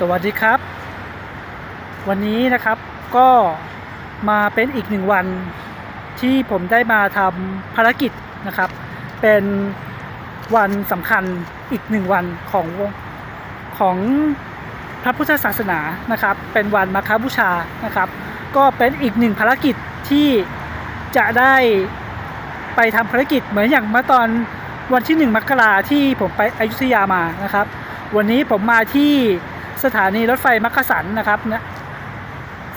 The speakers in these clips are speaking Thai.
สวัสดีครับ วันนี้นะครับก็มาเป็นอีกหนึ่งวันที่ผมได้มาทำภารกิจนะครับ เป็นวันสำคัญอีกหนึ่งวันของของพระพุทธศาสนานะครับ เป็นวันมาฆบูชานะครับ ก็เป็นอีกหนึ่งภารกิจที่จะได้ไปทำภารกิจเหมือนอย่างเมื่อตอนวันที่หนึ่งมกราที่ผมไปอยุธยามานะครับ วันนี้ผมมาที่ สถานีรถไฟมักกะสันนะครับนะ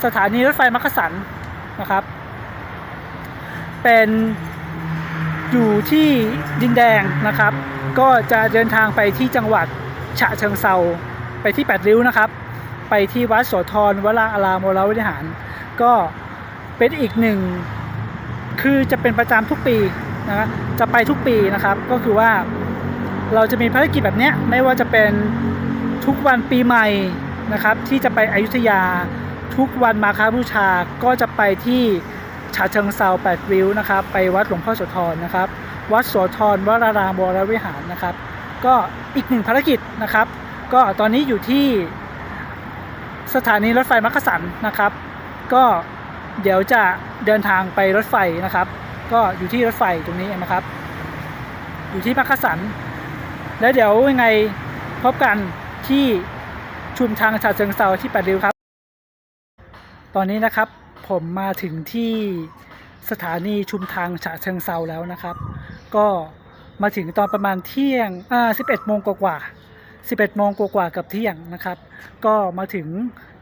สถานีรถไฟมักกะสันนะครับ เป็นอยู่ที่ดินแดงนะครับ ก็จะเดินทางไปที่จังหวัดฉะเชิงเซาไปที่แปดริ้วนะครับ ไปที่วัดโสธรวราอารามวรวิหาร ก็เป็นอีกหนึ่ง คือจะเป็นประจำทุกปีนะจะไปทุกปีนะครับ ก็คือว่าเราจะมีภารกิจแบบเนี้ยไม่ว่าจะเป็น ทุกวันปีใหม่นะครับ ที่จะไปอยุธยา ทุกวันมาคาบูชาก็จะไปที่ฉะเชิงเซาแปดริ้วนะครับ ไปวัดหลวงพ่อโสธรนะครับ วัดโสธรวรารามวรวิหารนะครับ ก็อีกหนึ่งภารกิจนะครับ ก็ตอนนี้อยู่ที่สถานีรถไฟมักกะสันนะครับ ก็เดี๋ยวจะเดินทางไปรถไฟนะครับ ก็อยู่ที่รถไฟตรงนี้นะครับ อยู่ที่มักกะสัน แล้วเดี๋ยวยังไงพบกัน ที่ชุมทางฉะเชิงเซาที่แปดริ้วครับ ตอนนี้นะครับผมมาถึงที่สถานีชุมทางฉะเชิงเซาแล้วนะครับ ก็มาถึงตอนประมาณเที่ยงอ่า11โมงกว่าๆ11โมงกว่ากับเที่ยงนะครับ ก็มาถึง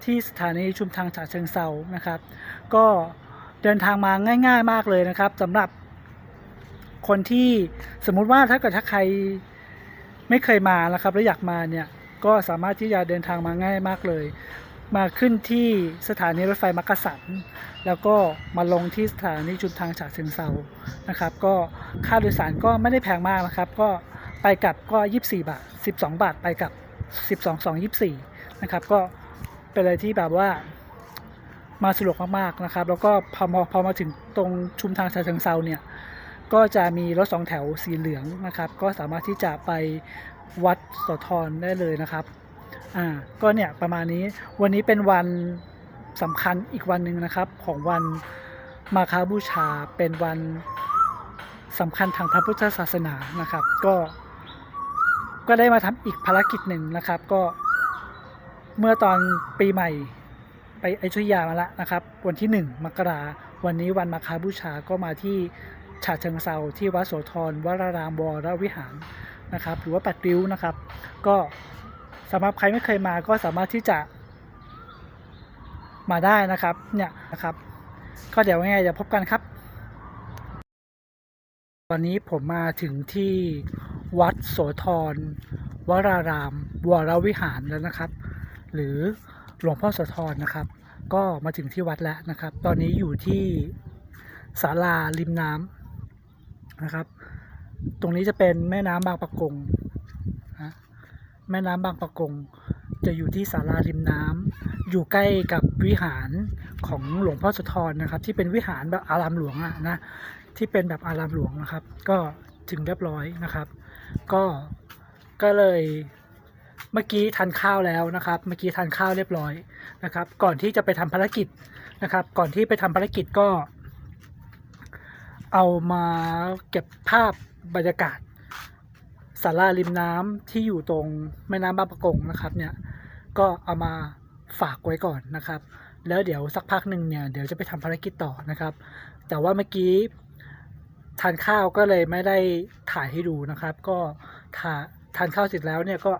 ที่สถานีชุมทางฉะเชิงเซานะครับ ก็เดินทางมาง่าย ๆ มากเลยนะครับสำหรับคนที่สมมุติว่าถ้าเกิดถ้าใครไม่เคยมานะครับแล้วอยากมาเนี่ย ก็สามารถที่จะเดินทางมาง่ายมากเลย มาขึ้นที่สถานีรถไฟมักกะสัน แล้วก็มาลงที่สถานีชุมทางฉะเชิงเซานะครับ ก็ค่าโดยสารก็ไม่ได้แพงมากนะครับ ก็ไปกลับก็ 24 บาท 12 บาทไปกลับ 12 2 24 นะครับ ก็เป็นอะไรที่แบบว่ามาสะดวกมากๆนะครับ แล้วก็พอมาพอมาถึงตรงชุมทางฉะเชิงเซาเนี่ยก็จะมีรถสองแถวสีเหลืองนะครับ ก็สามารถที่จะไป วัดโสธรได้เลยนะครับ อ่า ก็เนี่ยประมาณนี้ วันนี้เป็นวันสำคัญอีกวันหนึ่งนะครับ ของวันมาคาบูชา เป็นวันสำคัญทางพระพุทธศาสนานะครับ ก็ ก็ได้มาทำอีกภารกิจหนึ่งนะครับ ก็เมื่อตอนปีใหม่ไปอยุธยามาแล้วนะครับ วันที่หนึ่งมกราวันนี้วันมาคาบูชาก็มาที่ฉะเชิงเซาที่วัดโสธรวรารามวรวิหาร นะครับหรือว่าปัดริ้วนะครับ ก็สำหรับใครไม่เคยมาก็สามารถที่จะมาได้นะครับเนี่ยนะครับ ก็เดี๋ยวยังไงเดี๋ยวพบกันครับ ตอนนี้ผมมาถึงที่วัดโสธรวรารามวรวิหารแล้วนะครับ หรือหลวงพ่อโสธรนะครับ ก็มาถึงที่วัดแล้วนะครับ ตอนนี้อยู่ที่ศาลาริมน้ำนะครับ ตรงนี้จะเป็นแม่น้ำบางปะกงนะแม่น้ำบางปะกง จะอยู่ที่ศาลาริมน้ำอยู่ใกล้กับวิหารของหลวงพ่อโสธรนะครับ ที่เป็นวิหารแบบอารามหลวงอะนะที่เป็นแบบอารามหลวงนะครับ ก็ถึงเรียบร้อยนะครับ ก็ก็เลยเมื่อกี้ทานข้าวแล้วนะครับ เมื่อกี้ทานข้าวเรียบร้อยนะครับ ก่อนที่จะไปทำภารกิจนะครับ ก่อนที่ไปทำภารกิจก็ เอามาเก็บภาพ บรรยากาศศาลาริมน้ำที่อยู่ตรงแม่น้ำบางประกงนะครับเนี่ยก็เอามาฝากไว้ก่อนนะครับ แล้วเดี๋ยวสักพักหนึ่งเนี่ยเดี๋ยวจะไปทำภารกิจต่อนะครับ แต่ว่าเมื่อกี้ทานข้าวก็เลยไม่ได้ถ่ายให้ดูนะครับ ก็ทาทานข้าวเสร็จแล้วเนี่ยก็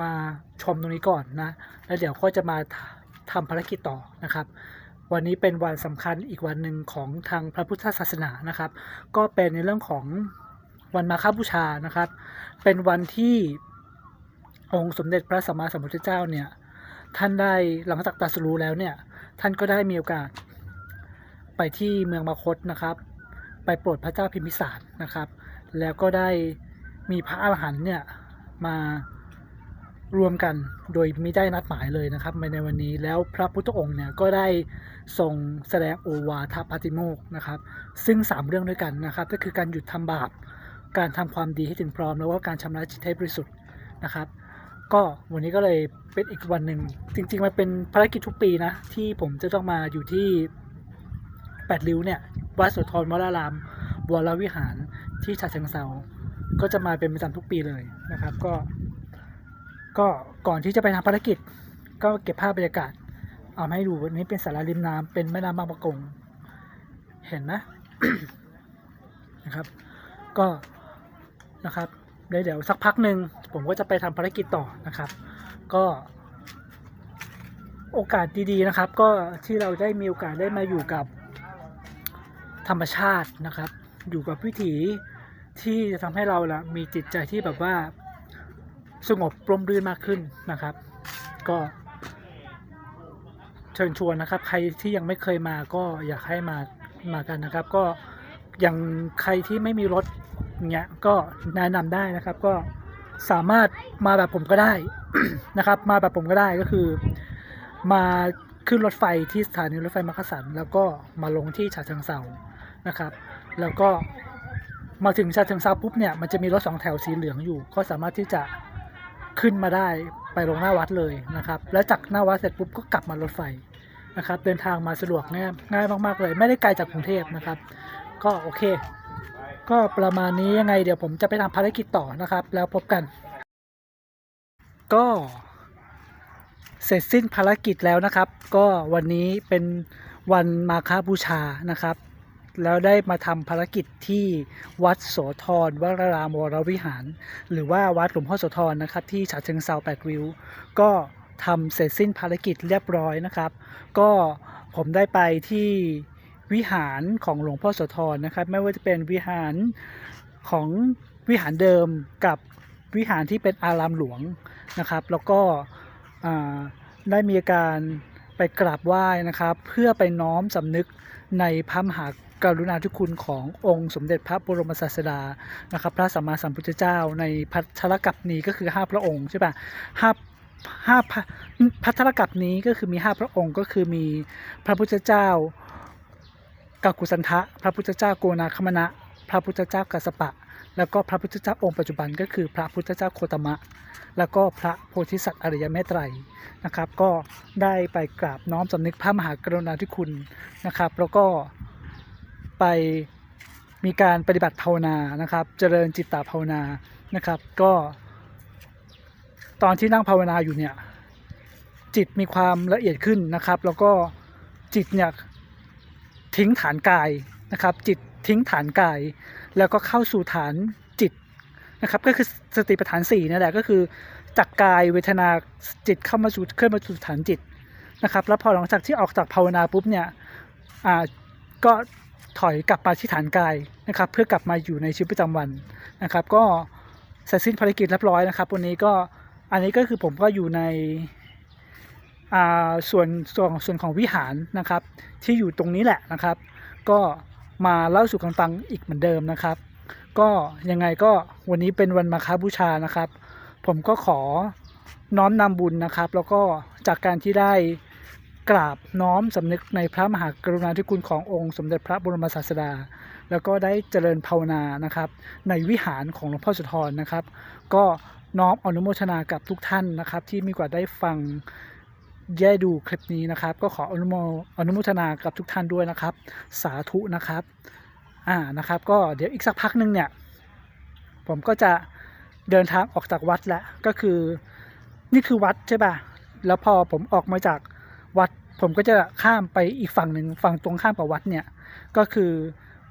มาชมตรงนี้ก่อนนะแล้วเดี๋ยวก็จะมาทำภารกิจต่อนะครับวันนี้เป็นวันสำคัญอีกวันหนึ่งของทางพระพุทธศาสนานะครับ ก็เป็นในเรื่องของ วันมาฆบูชานะครับ เป็นวันที่องค์สมเด็จพระสัมมาสัมพุทธเจ้าเนี่ยท่านได้หลังจากตรัสรู้แล้วเนี่ยท่านก็ได้มีโอกาสไปที่เมืองมคตนะครับ ไปโปรดพระเจ้าพิมพิสารนะครับ แล้วก็ได้มีพระอาหารหันต์เนี่ยมารวมกันโดยไม่ได้นัดหมายเลยนะครับในวันนี้แล้วพระพุทธองค์เนี่ยก็ได้ทรงแสดงโอวาทปาติโมกข์นะครับ ซึ่ง 3 เรื่องด้วยกันนะครับ ก็คือการหยุดทำบาป การทำความดีให้ถึงพร้อม แล้วก็การชำระจิตให้บริสุทธิ์นะครับ ก็วันนี้ก็เลยเป็นอีกวันหนึ่ง จริง ๆมันเป็นภารกิจทุกปีนะ ที่ผมจะต้องมาอยู่ที่แปดริ้วเนี่ยวัดโสธรวรารามวรวิหารที่ฉะเชิงเซาก็จะมาเป็นประจำทุกปีเลยนะครับ ก็ ก็ก่อนที่จะไปทำภารกิจ ก็เก็บภาพบรรยากาศ เอามาให้ดูวันนี้เป็นสาราริมน้ำเป็นแม่น้ำบางประกง เห็นไหมนะครับ ก็ นะครับเดี๋ยวเดี๋ยวสักพักหนึ่งผมก็จะไปทำภารกิจต่อนะครับ ก็ โอกาสดีๆนะครับ ก็ที่เราได้มีโอกาสได้มาอยู่กับธรรมชาตินะครับ อยู่กับวิถีที่จะทำให้เราละมีจิตใจที่แบบว่าสงบปรมรื่นมากขึ้นนะครับ ก็เชิญชวนนะครับ ใครที่ยังไม่เคยมาก็อยากให้มามากันนะครับ ก็อย่างใครที่ไม่มีรถ เงี้ยก็แนะนำได้นะครับ ก็สามารถมาแบบผมก็ได้นะครับ มาแบบผมก็ได้ก็คือ มาขึ้นรถไฟที่สถานีรถไฟมักกะสัน แล้วก็มาลงที่ฉะเชิงเซานะครับ แล้วก็มาถึงฉะเชิงเซาปุ๊บเนี่ยมันจะมีรถสองแถวสีเหลืองอยู่ ก็สามารถที่จะขึ้นมาได้ไปลงหน้าวัดเลยนะครับ แล้วจากหน้าวัดเสร็จปุ๊บก็กลับมารถไฟนะครับ เดินทางมาสะดวกง่ายง่ายมาก ๆ เลย ไม่ได้ไกลจากกรุงเทพนะครับ ก็โอเค ก็ประมาณนี้ยังไงเดี๋ยวผมจะไปทำภารกิจต่อนะครับ แล้วพบกัน ก็เสร็จสิ้นภารกิจแล้วนะครับ ก็วันนี้เป็นวันมาฆบูชานะครับ แล้วได้มาทำภารกิจที่วัดโสธรวรารามวรวิหาร หรือว่าวัดหลวงพ่อโสธรนะครับ ที่ฉะเชิงเซาแปดริ้วก็ทำเสร็จสิ้นภารกิจเรียบร้อยนะครับ ก็ผมได้ไปที่ วิหารของหลวงพ่อโสธรนะครับ ไม่ว่าจะเป็นวิหารของวิหารเดิมกับวิหารที่เป็นอารามหลวงนะครับ แล้วก็ได้มีการไปกราบไหว้นะครับ เพื่อไปน้อมสำนึกในพระมหากรุณาธิคุณขององค์สมเด็จพระบรมศาสดานะครับ พระสัมมาสัมพุทธเจ้า ในพัทรกัปนี้ก็คือห้าพระองค์ใช่ปะห้าห้าพัทรกัปนี้ก็คือมีห้าพระองค์ก็คือมีพระพุทธเจ้า กักุสันทะ พระพุทธเจ้าโกนาคมณะ พระพุทธเจ้ากัสปะ แล้วก็พระพุทธเจ้าองค์ปัจจุบันก็คือพระพุทธเจ้าโคตมะ แล้วก็พระโพธิสัตว์อริยเมตไตรนะครับ ก็ได้ไปกราบน้อมสำนึกพระมหากรุณาธิคุณนะครับ แล้วก็ไปมีการปฏิบัติภาวนานะครับ เจริญจิตตภาวนานะครับ ก็ตอนที่นั่งภาวนาอยู่เนี่ยจิตมีความละเอียดขึ้นนะครับ แล้วก็จิตเนี่ย ทิ้งฐานกายนะครับ จิตทิ้งฐานกาย แล้วก็เข้าสู่ฐานจิตนะครับ ก็คือสติปัฏฐานสี่นั่นแหละก็คือจากกายเวทนาจิตเข้ามาสู่ขึ้นมาสู่ฐานจิตนะครับ แล้วพอหลังจากที่ออกจากภาวนาปุ๊บเนี่ยอ่าก็ถอยกลับมาที่ฐานกายนะครับ เพื่อกลับมาอยู่ในชีวิตประจำวันนะครับ ก็เสร็จสิ้นภารกิจเรียบร้อยนะครับ วันนี้ก็อันนี้ก็คือผมก็อยู่ใน ส่วนส่วนส่วนของวิหารนะครับ ที่อยู่ตรงนี้แหละนะครับ ก็มาเล่าสู่กันฟังอีกเหมือนเดิมนะครับ ก็ยังไงก็วันนี้เป็นวันมาฆบูชานะครับ ผมก็ขอน้อมนำบุญนะครับ แล้วก็จากการที่ได้กราบน้อมสำนึกในพระมหากรุณาธิคุณขององค์สมเด็จพระบรมศาสดา แล้วก็ได้เจริญภาวนานะครับ ในวิหารของหลวงพ่อสุธรนะครับ ก็น้อมอนุโมทนากับทุกท่านนะครับ ที่มีกว่าได้ฟัง แย่ดูคลิปนี้นะครับ ก็ขออนุโมอนุโมทนากับทุกท่านด้วยนะครับ สาธุนะครับ อ่านะครับ ก็เดี๋ยวอีกสักพักหนึงเนี่ย ผมก็จะเดินทางออกจากวัดแล้วก็คือนี่คือวัดใช่ป่ะแล้วพอผมออกมาจากวัด ผมก็จะข้ามไปอีกฝั่งหนึ่งฝั่งตรงข้ามกับวัดเนี่ย ก็คือ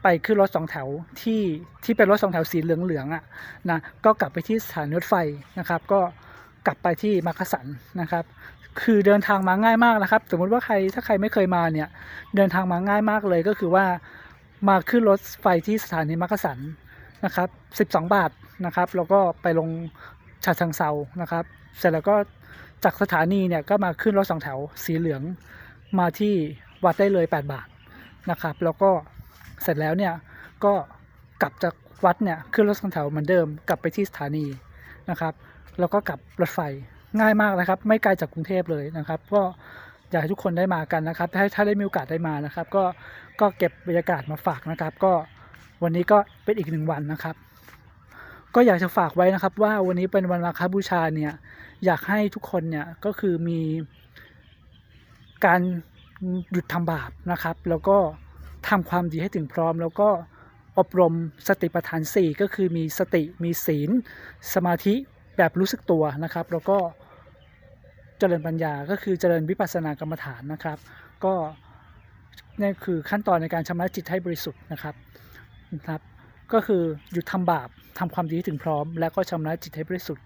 ไปขึ้นรถสองแถวที่ที่เป็นรถสองแถวสีเหลืองๆอะนะก็กลับไปที่สถานีรถไฟนะครับ ก็กลับไปที่มักกะสันนะครับ คือเดินทางมาง่ายมากนะครับ สมมติว่าใครถ้าใครไม่เคยมาเนี่ยเดินทางมาง่ายมากเลยก็คือว่ามาขึ้นรถไฟที่สถานีมักกะสันนะครับ 12 บาทนะครับแล้วก็ไปลงฉะเชิงเซานะครับ เสร็จแล้วก็จากสถานีเนี่ยก็มาขึ้นรถสองแถวสีเหลืองมาที่วัดได้เลย 8 บาทนะครับ แล้วก็เสร็จแล้วเนี่ยก็กลับจากวัดเนี่ยขึ้นรถสองแถวเหมือนเดิมกลับไปที่สถานีนะครับ แล้วก็กลับรถไฟ ง่ายมากนะครับ ไม่ไกลจากกรุงเทพเลยนะครับ ก็อยากให้ทุกคนได้มากันนะครับ ถ้าถ้าได้มีโอกาสได้มานะครับ ก็ก็เก็บบรรยากาศมาฝากนะครับ ก็วันนี้ก็เป็นอีกหนึ่งวันนะครับ ก็อยากจะฝากไว้นะครับ ว่าวันนี้เป็นวันมาฆบูชาเนี่ย อยากให้ทุกคนเนี่ยก็คือมีการหยุดทำบาปนะครับ แล้วก็ทำความดีให้ถึงพร้อม แล้วก็อบรมสติปัฏฐาน 4 ก็คือมีสติมีศีล สมาธิแบบรู้สึกตัวนะครับ แล้วก็ เจริญปัญญาก็คือเจริญวิปัสสนากรรมฐานนะครับ ก็นี่คือขั้นตอนในการชำระจิตให้บริสุทธิ์นะครับนะครับ ก็คือหยุดทำบาปทำความดีให้ถึงพร้อม แล้วก็ชำระจิตให้บริสุทธิ์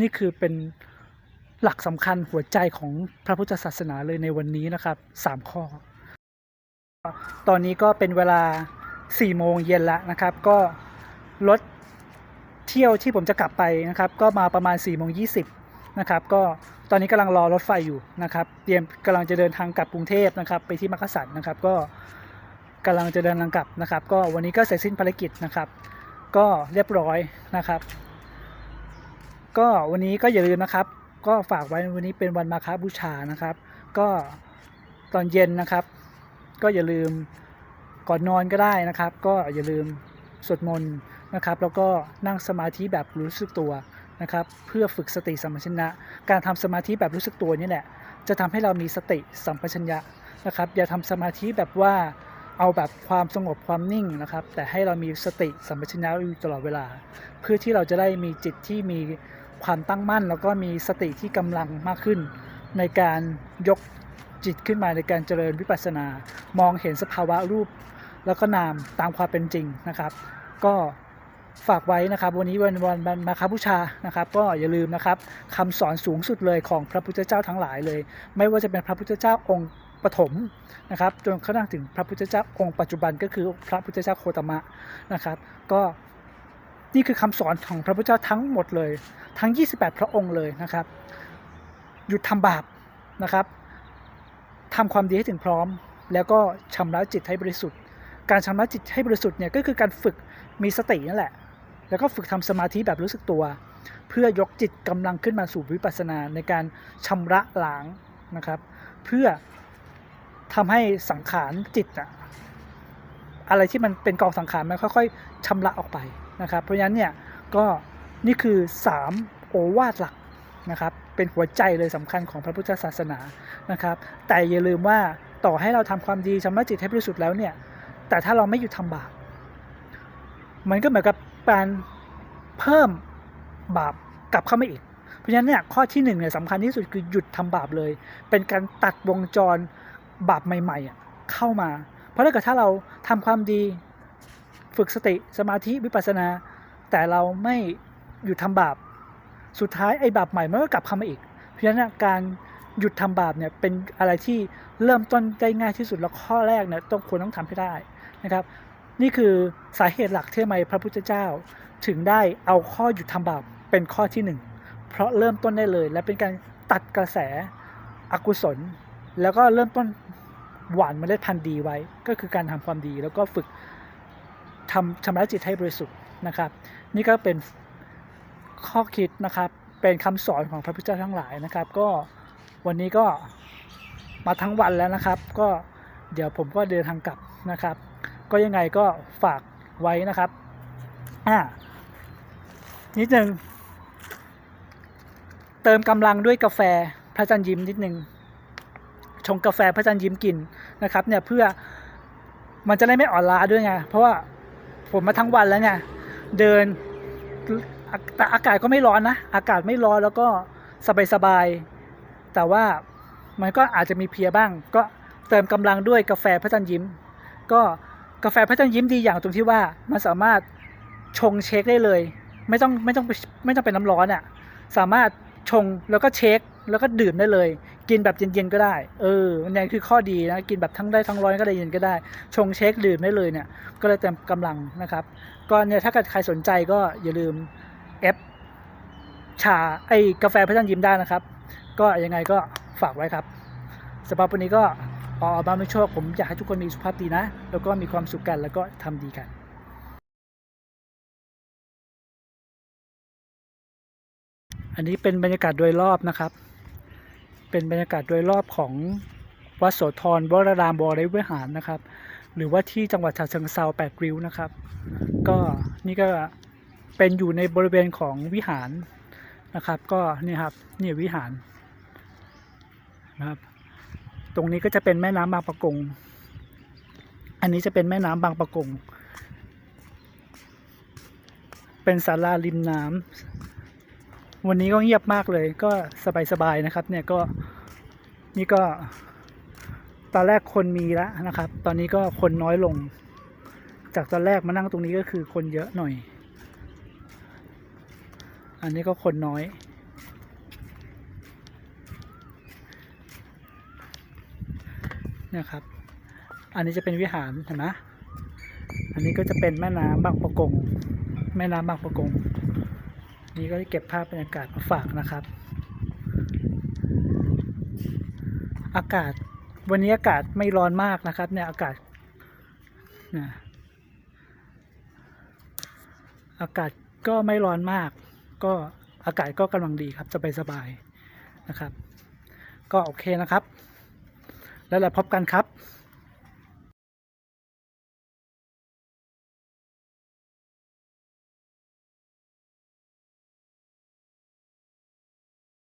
นี่คือเป็นหลักสำคัญหัวใจของพระพุทธศาสนาเลยในวันนี้นะครับสามข้อ ตอนนี้ก็เป็นเวลา4โมงเย็นแล้วนะครับ ก็รถเที่ยวที่ผมจะกลับไปนะครับ ก็มาประมาณ4โมง20นะครับ ก็ ตอนนี้กำลังรอรถไฟอยู่นะครับ เตรียมกำลังจะเดินทางกลับกรุงเทพนะครับ ไปที่มักกะสันนะครับ ก็กำลังจะเดินทางกลับนะครับ ก็วันนี้ก็เสร็จสิ้นภารกิจนะครับ ก็เรียบร้อยนะครับ ก็วันนี้ก็อย่าลืมนะครับ ก็ฝากไว้วันนี้เป็นวันมาฆบูชานะครับ ก็ตอนเย็นนะครับ ก็อย่าลืมก่อนนอนก็ได้นะครับ ก็อย่าลืมสวดมนต์นะครับ แล้วก็นั่งสมาธิแบบรู้สึกตัว นะครับเพื่อฝึกสติสัมปชัญญะการทำสมาธิแบบรู้สึกตัวนี่แหละจะทำให้เรามีสติสัมปชัญญะนะครับ อย่าทำสมาธิแบบว่าเอาแบบความสงบความนิ่งนะครับ แต่ให้เรามีสติสัมปชัญญะอยู่ตลอดเวลา เพื่อที่เราจะได้มีจิตที่มีความตั้งมั่น แล้วก็มีสติที่กำลังมากขึ้น ในการยกจิตขึ้นมาในการเจริญวิปัสสนา มองเห็นสภาวะรูปแล้วก็นามตามความเป็นจริงนะครับ ก็ ฝากไว้นะครับ วันนี้วันวันมาคบูชานะครับ ก็อย่าลืมนะครับคำสอนสูงสุดเลยของพระพุทธเจ้าทั้งหลายเลย ไม่ว่าจะเป็นพระพุทธเจ้าองค์ปฐมนะครับจนกระทั่งถึงพระพุทธเจ้าองค์ปัจจุบันก็คือพระพุทธเจ้าโคตมะนะครับ ก็นี่คือคำสอนของพระพุทธเจ้าทั้งหมดเลย ทั้ง 28 พระองค์เลยนะครับ หยุดทำบาปนะครับทำความดีให้ถึงพร้อม แล้วก็ชำระจิตให้บริสุทธิ์ การชำระจิตให้บริสุทธิ์เนี่ยก็คือการฝึกมีสตินั่นแหละ แล้วก็ฝึกทำสมาธิแบบรู้สึกตัว เพื่อยกจิตกำลังขึ้นมาสู่วิปัสสนาในการชำระล้างนะครับ เพื่อทำให้สังขารจิตอะอะไรที่มันเป็นกองสังขารมันค่อยๆชำระออกไปนะครับ เพราะฉะนั้นเนี่ยก็นี่คือ 3 โอวาทหลักนะครับเป็นหัวใจเลยสำคัญของพระพุทธศาสนานะครับ แต่อย่าลืมว่าต่อให้เราทำความดีชำระจิตให้บริสุทธิ์แล้วเนี่ย แต่ถ้าเราไม่หยุดทำบาปมันก็เหมือนกับการเพิ่มบาปกลับเข้ามาอีก เพราะฉะนั้นเนี่ยข้อที่หนึ่งเนี่ยสำคัญที่สุดคือหยุดทำบาปเลย เป็นการตัดวงจรบาปใหม่ๆเข้ามา เพราะถ้าเกิดถ้าเราทำความดีฝึกสติสมาธิวิปัสสนา แต่เราไม่หยุดทำบาปสุดท้ายไอ้บาปใหม่มันก็กลับเข้ามาอีก เพราะฉะนั้นการหยุดทำบาปเนี่ยเป็นอะไรที่เริ่มต้นได้ง่ายที่สุดแล้วข้อแรกเนี่ยต้องควรต้องทำให้ได้ นะครับ นี่คือสาเหตุหลักที่ทำไมพระพุทธเจ้า ถึงได้เอาข้อหยุดทำบาปเป็นข้อที่หนึ่งเพราะเริ่มต้นได้เลยและเป็นการตัดกระแสอกุศล แล้วก็เริ่มต้นหวานเมล็ดพันธุ์ดีไว้ ก็คือการทำความดีแล้วก็ฝึกทำชำระจิตให้บริสุทธิ์นะครับ นี่ก็เป็นข้อคิดนะครับ เป็นคำสอนของพระพุทธเจ้าทั้งหลายนะครับ ก็วันนี้ก็มาทั้งวันแล้วนะครับ ก็เดี๋ยวผมก็เดินทางกลับนะครับ ก็ยังไงก็ฝากไว้นะครับอ่านิดนึงเติมกำลังด้วยกาแฟพระจันทร์ยิ้มนิดนึงชงกาแฟพระจันทร์ยิ้มกินนะครับ เนี่ยเพื่อมันจะได้ไม่อ่อนล้าด้วยไงเพราะว่าผมมาทั้งวันแล้วเนี่ยเดินแต่อากาศก็ไม่ร้อนนะ อากาศไม่ร้อนแล้วก็สบายๆแต่ว่ามันก็อาจจะมีเพียบ้าง ก็เติมกำลังด้วยกาแฟพระจันทร์ยิ้ม ก็ กาแฟพระจันทร์ยิ้มดีอย่างตรงที่ว่ามันสามารถชงเช็คได้เลย ไม่ต้องไม่ต้องไม่ต้องเป็นน้ำร้อนอะ่ะสามารถชงแล้วก็เช็คแล้วก็ดื่มได้เลย กินแบบเย็นๆก็ได้ เออมันยังคือข้อดีนะ กินแบบทั้งได้ทั้งร้อนก็ได้เย็นก็ได้ ชงเช็คดื่มได้เลยเนี่ย ก็เลยเต็มกำลังนะครับ ก็เนี่ยถ้าเกิดใครสนใจก็อย่าลืมเอฟชาไอ้กาแฟพระจันทร์ยิ้มได้นะครับ ก็ยังไงก็ฝากไว้ครับสำหรับวันนี้ก็ ออบ้านไม่โชค ผมอยากให้ทุกคนมีสุขภาพดีนะ แล้วก็มีความสุขกันแล้วก็ทำดีกันอันนี้เป็นบรรยากาศโดยรอบนะครับ เป็นบรรยากาศโดยรอบของวัดโสธรวรารามบรวิหารนะครับ หรือว่าที่จังหวัดฉะเชิงเซาแปดริ้วนะครับ ก็นี่ก็เป็นอยู่ในบริเวณของวิหารนะครับ ก็นี่ครับนี่วิหารนะครับ รงนี้ก็จะเป็นแม่น้ำบางปะกง อันนี้จะเป็นแม่น้ำบางปะกง เป็นศาลาริมน้ำวันนี้ก็เงียบมากเลย ก็สบายๆนะครับ เนี่ยก็นี่ก็ ตอนแรกคนมีแล้วนะครับ ตอนนี้ก็คนน้อยลง จากตอนแรกมานั่งตรงนี้ก็คือคนเยอะหน่อย อันนี้ก็คนน้อย นี่ยครับ อันนี้จะเป็นวิหารเห็นไหมอันนี้ก็จะเป็นแม่น้ำบางปะกง แม่น้ำบางปะกง นี่ก็เก็บภาพบรรยากาศมาฝากนะครับ อากาศวันนี้อากาศไม่ร้อนมากนะครับ เนี่ยอากาศนะอากาศก็ไม่ร้อนมาก ก็อากาศก็กำลังดีครับสบายนะครับ ก็โอเคนะครับ แล้วเราพบกันครับ